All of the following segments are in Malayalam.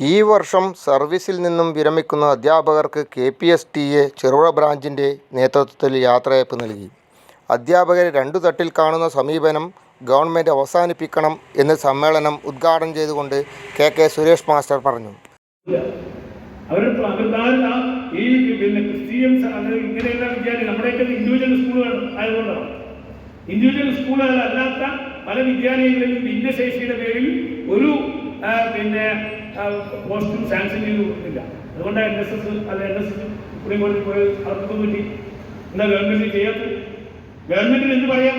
ഈ വർഷം സർവീസിൽ നിന്നും വിരമിക്കുന്ന അധ്യാപകർക്ക് K P S T A Cherupuzha ബ്രാഞ്ചിന്റെ നേതൃത്വത്തിൽ യാത്രയയപ്പ് നൽകി. അധ്യാപകരെ രണ്ടു തട്ടിൽ കാണുന്ന സമീപനം ഗവൺമെന്റ് അവസാനിപ്പിക്കണം എന്ന് സമ്മേളനം ഉദ്ഘാടനം ചെയ്തുകൊണ്ട് കെ കെ സുരേഷ് മാസ്റ്റർ പറഞ്ഞു. ഈ പിന്നെ ക്രിസ്ത്യൻ സ- ഇങ്ങനെയുള്ള ഇൻഡിവിജ്വൽ സ്കൂളുകൾ അല്ലാത്ത പല വിദ്യാലയങ്ങളിലും ഭിന്നശേഷിയുടെ പേരിൽ ഒരു പിന്നെ പോസ്റ്റും സാങ്ഷൻ ചെയ്ത് കൊടുക്കുന്നില്ല അതുകൊണ്ട് എൻ എസ് എസ് അല്ല എൻ എസ് എസ് സുപ്രീം കോടതി പോയി അവർക്കൊന്നും പറ്റി എന്താ ഗവൺമെന്റ് ചെയ്യാത്തത്? ഗവൺമെന്റിന് എന്ത് പറയാം?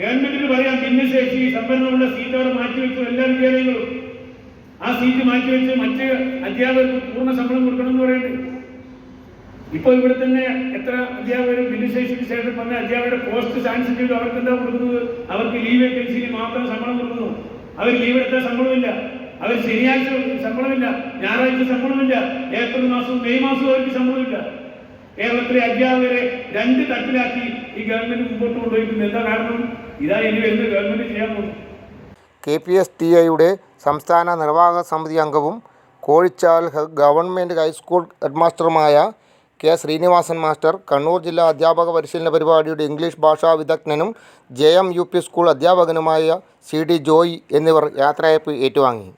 ഗവൺമെന്റിന് പറയാം ഭിന്നശേഷി സംവരണമുള്ള സീറ്റ് അവിടെ മാറ്റിവെച്ചു എല്ലാ വിദ്യാലയങ്ങളും. ആ സീറ്റ് മാറ്റിവെച്ച് മറ്റ് അധ്യാപകർക്ക് പൂർണ ശമ്പളം കൊടുക്കണം എന്ന് പറയുന്നത് ഇപ്പോൾ ഇവിടെ തന്നെ എത്ര അധ്യാപകരും ഭിന്നശേഷിക്ക് ശേഷം വന്ന അധ്യാപകരുടെ പോസ്റ്റ് സാങ്ഷൻ ചെയ്തു. അവർക്ക് എന്താ കൊടുക്കുന്നത്? അവർക്ക് ലീവ് വേക്കൻസിയിൽ മാത്രം ശമ്പളം കൊടുക്കുന്നു. അവർ ലീവ് എടുത്താൽ ശമ്പളമില്ല. അവർ ശനിയാഴ്ച ശമ്പളമില്ല ഞായറാഴ്ച ശമ്പളമില്ല ഏപ്രിൽ മാസവും മെയ് മാസവും അവർക്ക് ശമ്പളമില്ല. കേരളത്തിലെ അധ്യാപകരെ രണ്ട് തട്ടിലാക്കി ഈ ഗവൺമെന്റ് മുമ്പോട്ട് കൊണ്ടുപോയിരിക്കുന്നത് എന്താ കാരണം? ഇതാ ഇനി വരുന്ന ഗവൺമെന്റ് ചെയ്യാൻ പോകുന്നത് കെ പി എസ് ടി ഐയുടെ സംസ്ഥാന നിർവാഹക സമിതി അംഗവും കോഴിച്ചാൽ ഗവൺമെന്റ് ഹൈസ്കൂൾ ഹെഡ്മാസ്റ്ററുമായ കെ ശ്രീനിവാസൻ മാസ്റ്റർ കണ്ണൂർ ജില്ലാ അധ്യാപക പരിശീലന പരിപാടിയുടെ ഇംഗ്ലീഷ് ഭാഷാ വിദഗ്ധനും J M U P school അധ്യാപകനുമായ സി ഡി ജോയി എന്നിവർ യാത്രയപ്പ് ഏറ്റുവാങ്ങി.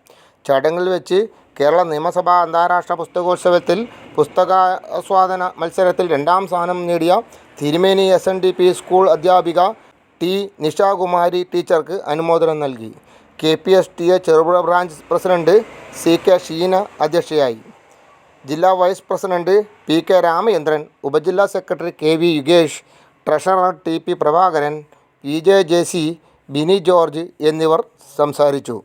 ചടങ്ങിൽ വെച്ച് കേരള നിയമസഭാ അന്താരാഷ്ട്ര പുസ്തകോത്സവത്തിൽ പുസ്തകാസ്വാദന മത്സരത്തിൽ രണ്ടാം സ്ഥാനം നേടിയ Thirumeni S N D P school അധ്യാപിക ടി നിഷാകുമാരി ടീച്ചർക്ക് അനുമോദനം നൽകി. K P S T A Cherupuzha branch president C K Sheena അധ്യക്ഷയായി. ജില്ലാ vice president P K Ramachandran ഉപജില്ലാ secretary K V Yugesh treasurer T P Prabhakaran E J J C Bini George എന്നിവർ സംസാരിച്ചു.